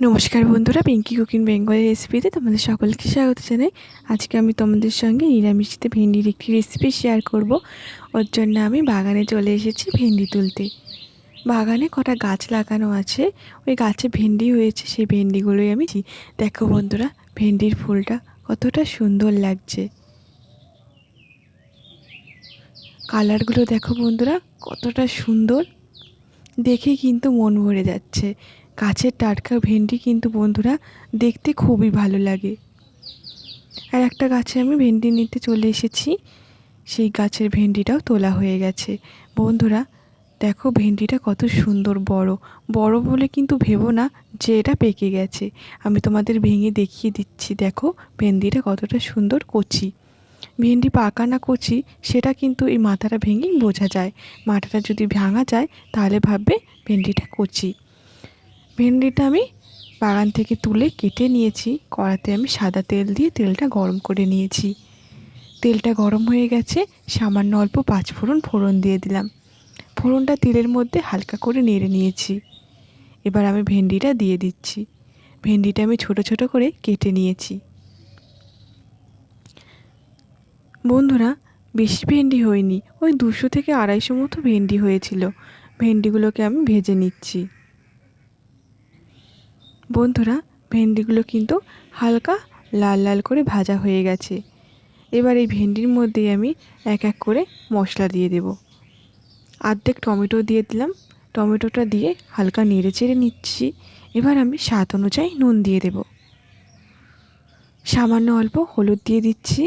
নমস্কার বন্ধুরা Pinki cooking Bengali রেসিপিতে তোমাদের সকলকে স্বাগত জানাই। আজকে আমি তোমাদের সঙ্গে নিরামিষতে ভেন্ডির একটি রেসিপি শেয়ার করব। ওর জন্য আমি বাগানে চলে এসেছি ভেন্ডি তুলতে। বাগানে কটা গাছ লাগানো আছে, ওই গাছে ভেন্ডি হয়েছে, সেই ভেন্ডিগুলোই আমি দেখো বন্ধুরা, ভেন্ডির ফুলটা কতটা সুন্দর লাগছে। কালারগুলো দেখো বন্ধুরা, কতটা সুন্দর। দেখে কিন্তু মন ভরে যাচ্ছে। গাছের টাটকা ভেন্ডি কিন্তু বন্ধুরা দেখতে খুবই ভালো লাগে। আর একটা গাছে আমি ভেন্ডি নিতে চলে এসেছি, সেই গাছের ভেন্ডিটাও তোলা হয়ে গেছে। বন্ধুরা, দেখো ভেন্ডিটা কত সুন্দর বড়। বড় বলে কিন্তু ভেবো না যে এটা পেকে গেছে। আমি তোমাদের ভেঙে দেখিয়ে দিচ্ছি, দেখো ভেন্ডিটা কতটা সুন্দর কচি। ভেন্ডি পাকা না কচি, সেটা কিন্তু এই মাথাটা ভেঙেই বোঝা যায়। মাথাটা যদি ভাঙা যায়, তাহলে ভাববে ভেন্ডিটা কচি। ভেন্ডিটা আমি বাগান থেকে তুলে কেটে নিয়েছি। কড়াতে আমি সাদা তেল দিয়ে তেলটা গরম করে নিয়েছি। তেলটা গরম হয়ে গেছে, সামান্য অল্প পাঁচফোড়ন ফোড়ন দিয়ে দিলাম। ফোড়নটা তেলের মধ্যে হালকা করে নেড়ে নিয়েছি। এবার আমি ভেন্ডিটা দিয়ে দিচ্ছি। ভেন্ডিটা আমি ছোট ছোট করে কেটে নিয়েছি। বন্ধুরা, বেশি ভেন্ডি হয়নি। ওই দুশো থেকে আড়াইশো মতো ভেন্ডি হয়েছিল। ভেন্ডিগুলোকে আমি ভেজে নিচ্ছি। বন্ধুরা, ভেন্ডিগুলো কিন্তু হালকা লাল লাল করে ভাজা হয়ে গেছে। এবার এই ভেন্ডির মধ্যেই আমি এক এক করে মশলা দিয়ে দেব। আর্ধেক টমেটো দিয়ে দিলাম। টমেটোটা দিয়ে হালকা নেড়ে চেড়ে নিচ্ছি। এবার আমি স্বাদ অনুযায়ী নুন দিয়ে দেব। সামান্য অল্প হলুদ দিয়ে দিচ্ছি।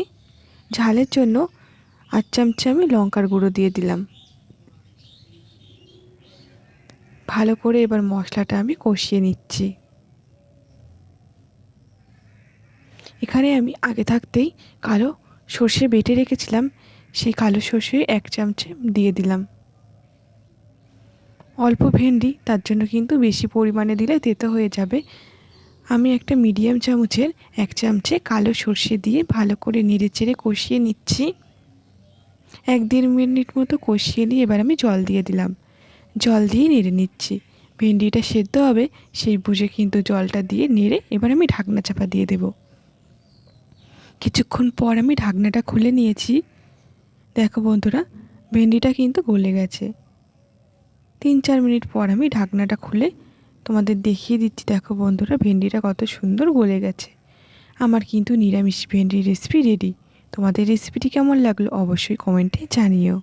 ঝালের জন্য আর চামচে আমি লঙ্কার গুঁড়ো দিয়ে দিলাম। ভালো করে এবার মশলাটা আমি কষিয়ে নিচ্ছি। এখানে আমি আগে থাকতেই কালো সর্ষে বেটে রেখেছিলাম। সেই কালো সর্ষে এক চামচে দিয়ে দিলাম। অল্প ভেন্ডি, তার জন্য কিন্তু বেশি পরিমাণে দিলে তেতো হয়ে যাবে। আমি একটা মিডিয়াম চামচের এক চামচে কালো সর্ষে দিয়ে ভালো করে নেড়ে চেড়ে কষিয়ে নিচ্ছি। এক দেড় মিনিট মতো কষিয়ে নিয়ে এবার আমি জল দিয়ে দিলাম। জল দিয়ে নেড়ে নিচ্ছি। ভেন্ডিটা সেদ্ধ হবে, সেই বুঝে কিন্তু জলটা দিয়ে নেড়ে এবার আমি ঢাকনা চাপা দিয়ে দেবো। কিছুক্ষণ পর আমি ঢাকনাটা খুলে নিয়েছি। দেখো বন্ধুরা, ভেন্ডিটা কিন্তু গলে গেছে। তিন চার মিনিট পর আমি ঢাকনাটা খুলে তোমাদের দেখিয়ে দিচ্ছি। দেখো বন্ধুরা, ভেন্ডিটা কত সুন্দর গলে গেছে। আমার কিন্তু নিরামিষ ভেন্ডির রেসিপি রেডি তোমাদের রেসিপিটি কেমন লাগল অবশ্যই কমেন্টে জানিও।